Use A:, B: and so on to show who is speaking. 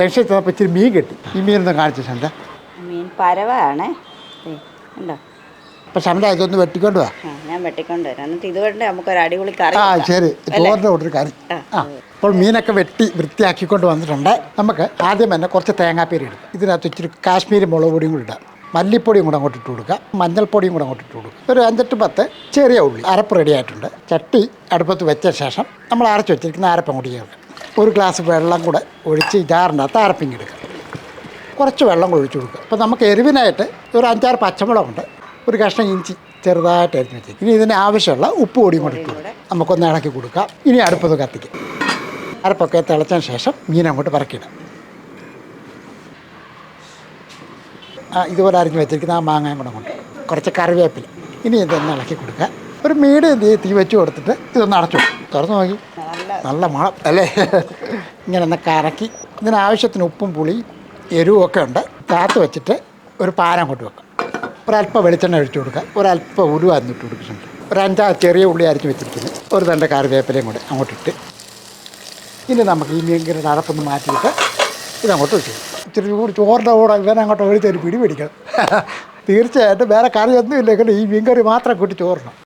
A: രക്ഷ ചെന്നപ്പോൾ ഇച്ചിരി മീൻ കിട്ടി. ഈ മീനൊന്ന് കാണിച്ചു ശാന്ത?
B: മീൻ പരവാണ്. ഉണ്ടോ?
A: അപ്പം ശാന്ത ഇതൊന്ന് വെട്ടിക്കൊണ്ട് വാ.
B: ആ ഞാൻ വെട്ടിക്കൊണ്ട് വരാം. എന്നിട്ട് ഇതുകൊണ്ട് നമുക്കൊരു അടിപൊളി കറി
A: ആ. ശരി? ചോറിന്റെ കൂട്ടൊരു കറി.
B: ആ,
A: അപ്പോൾ മീനൊക്കെ വെട്ടി വൃത്തിയാക്കിക്കൊണ്ട് വന്നിട്ടുണ്ട്. നമുക്ക് ആദ്യം തന്നെ കുറച്ച് തേങ്ങാപ്പേരി ഇടും. ഇതിനകത്ത് ഇച്ചിരി കാശ്മീരി മുളക് പൊടിയും കൂടി ഇടാം. മല്ലിപ്പൊടിയും കൂടെ അങ്ങോട്ട് ഇട്ട് കൊടുക്കുക മഞ്ഞൾപ്പൊടിയും കൂടെ അങ്ങോട്ട് ഇട്ട് കൊടുക്കുക ഒരു അഞ്ചെട്ട് പത്ത് ചെറിയ ഉള്ളി. അരപ്പ് റെഡി ആയിട്ടുണ്ട്. ചട്ടി അടുപ്പത്ത് വെച്ച ശേഷം നമ്മൾ അരച്ച് വെച്ചിരിക്കുന്ന അരപ്പ് കൂടി ചേർക്കാം. ഒരു ഗ്ലാസ് വെള്ളം കൂടെ ഒഴിച്ച് ജാറിനകത്ത് അരപ്പിങ് എടുക്കുക കുറച്ച് വെള്ളം കൂടെ ഒഴിച്ച് കൊടുക്കുക. അപ്പോൾ നമുക്ക് എരിവിനായിട്ട് ഒരു അഞ്ചാറ് പച്ചമുളകുണ്ട്. ഒരു കഷ്ണം ഇഞ്ചി ചെറുതായിട്ട് അരിഞ്ഞ് വെച്ചു ഇനി ഇതിന് ആവശ്യമുള്ള ഉപ്പ് പൊടിയും കൂടി ഇട്ട് നമുക്കൊന്ന് ഇളക്കി കൊടുക്കാം. ഇനി അടുപ്പത് കത്തിക്കും. അരപ്പൊക്കെ തിളച്ചതിന് ശേഷം മീൻ അങ്ങോട്ട് പറക്കിയിടാം ആ ഇതുപോലെ അരിഞ്ഞ് വെച്ചിരിക്കുന്ന ആ മാങ്ങയും കൂടെ കൊണ്ട് കുറച്ച് കറിവേപ്പില. ഇനി ഇതൊന്ന് ഇളക്കി കൊടുക്കുക. ഒരു മീഡിയം തീ വെച്ച് കൊടുത്തിട്ട് ഇതൊന്ന് അടച്ചു തുറന്ന് നോക്കി.
B: നല്ല
A: മണം അല്ലേ? ഇങ്ങനെ ഒന്ന് കറക്കി. ഇതിനാവശ്യത്തിന് ഉപ്പും പുളി എരിവും ഒക്കെ ഉണ്ട്. കാത്ത് വെച്ചിട്ട് ഒരു പാനം കൊണ്ട് വെക്കാം. ഒരല്പം വെളിച്ചെണ്ണ ഒഴിച്ചു കൊടുക്കുക ഒരല്പം ഉരുവ എന്നിട്ട് കൊടുക്കുന്നുണ്ട്. ഒരു അഞ്ചാറ് ചെറിയ ഉള്ളി അരിഞ്ഞ് വെച്ചിരിക്കുന്നു. ഒരു തണ്ട് കറിവേപ്പിലയും കൂടെ അങ്ങോട്ടിട്ട് ഇനി നമുക്ക് ഈ മീൻകറിയുടെ അടപ്പൊന്ന് മാറ്റിയിട്ട് ഇതങ്ങോട്ട് വെച്ചു ഇച്ചിരി കൂടി ചോറിന്റെ കൂടെ ഇവനങ്ങോട്ട് ഒഴിച്ചൊരു പിടി പിടിക്കണം. തീർച്ചയായിട്ടും വേറെ കറിയൊന്നും ഇല്ലെങ്കിൽ ഈ മീൻകറി മാത്രം കൂട്ടി ചോറിനും